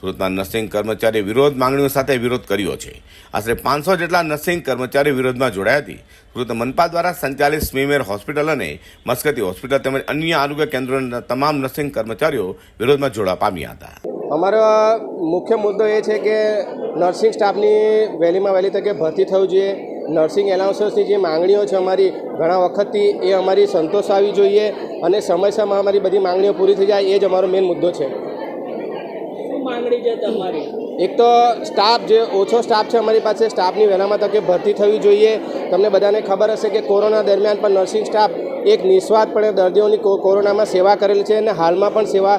સુરતના નર્સિંગ કર્મચારી વિરોધ માંગણીઓ સાથે વિરોધ કર્યો છે. આશરે પાંચસો જેટલા નર્સિંગ કર્મચારી વિરોધમાં જોડાયા હતી. સુરત મનપા દ્વારા સંચાલિત સ્મીમેર હોસ્પિટલ અને મસ્કતી હોસ્પિટલ તેમજ અન્ય આરોગ્ય કેન્દ્રોના તમામ નર્સિંગ કર્મચારીઓ વિરોધમાં જોડા પામ્યા હતા. અમારો મુખ્ય મુદ્દો એ છે કે નર્સિંગ સ્ટાફની વહેલીમાં વહેલી તકે ભરતી થવું જોઈએ. નર્સિંગ એલાઉન્સની જે માંગણીઓ છે અમારી ઘણા વખતથી એ અમારી સંતોષ આવી જોઈએ અને સમયસરમાં અમારી બધી માંગણીઓ પૂરી થઈ જાય એ જ અમારો મેઇન મુદ્દો છે. શું માંગણી છે તમારી? એક તો સ્ટાફ જે ઓછો સ્ટાફ છે અમારી પાસે સ્ટાફની વહેલામાં તકે ભરતી થવી જોઈએ. તમને બધાને ખબર હશે કે કોરોના દરમિયાન પણ નર્સિંગ સ્ટાફ એક નિસ્વાર્થપણે દર્દીઓની કો- કોરોનામાં સેવા કરેલી છે અને હાલમાં પણ સેવા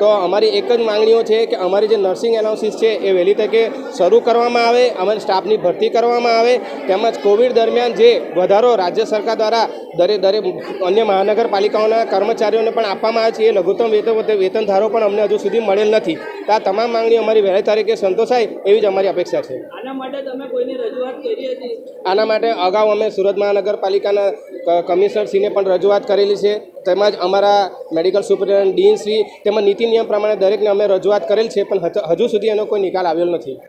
તો અમારી એક જ માંગણીઓ છે કે અમારી જે નર્સિંગ એનાલિસિસ છે એ વહેલી તકે શરૂ કરવામાં આવે અમારી સ્ટાફની ભરતી કરવામાં આવે તેમજ કોવિડ દરમિયાન જે વધારો રાજ્ય સરકાર દ્વારા દરે દરે અન્ય મહાનગરપાલિકાઓના કર્મચારીઓને પણ આપવામાં આવે છે એ લઘુત્તમ વેતન વેતન ધારો પણ અમને હજુ સુધી મળેલ નથી. તો આ તમામ માંગણીઓ અમારી વહેલી તારીખે સંતોષાય એવી જ અમારી અપેક્ષા છે. માટે આના માટે અગાઉ અમે સુરત મહાનગરપાલિકાના કમિશનર કમિશનરશ્રીને પણ રજૂઆત કરેલી છે. તેમજ અમારા મેડિકલ સુપરિન્ટેન્ડન્ટ ડીન શ્રી તેમજ નીતિ નિયમ પ્રમાણે દરેકને અમે રજૂઆત કરેલ છે, પણ હજુ- સુધી એનો કોઈ નિકાલ આવેલ નથી.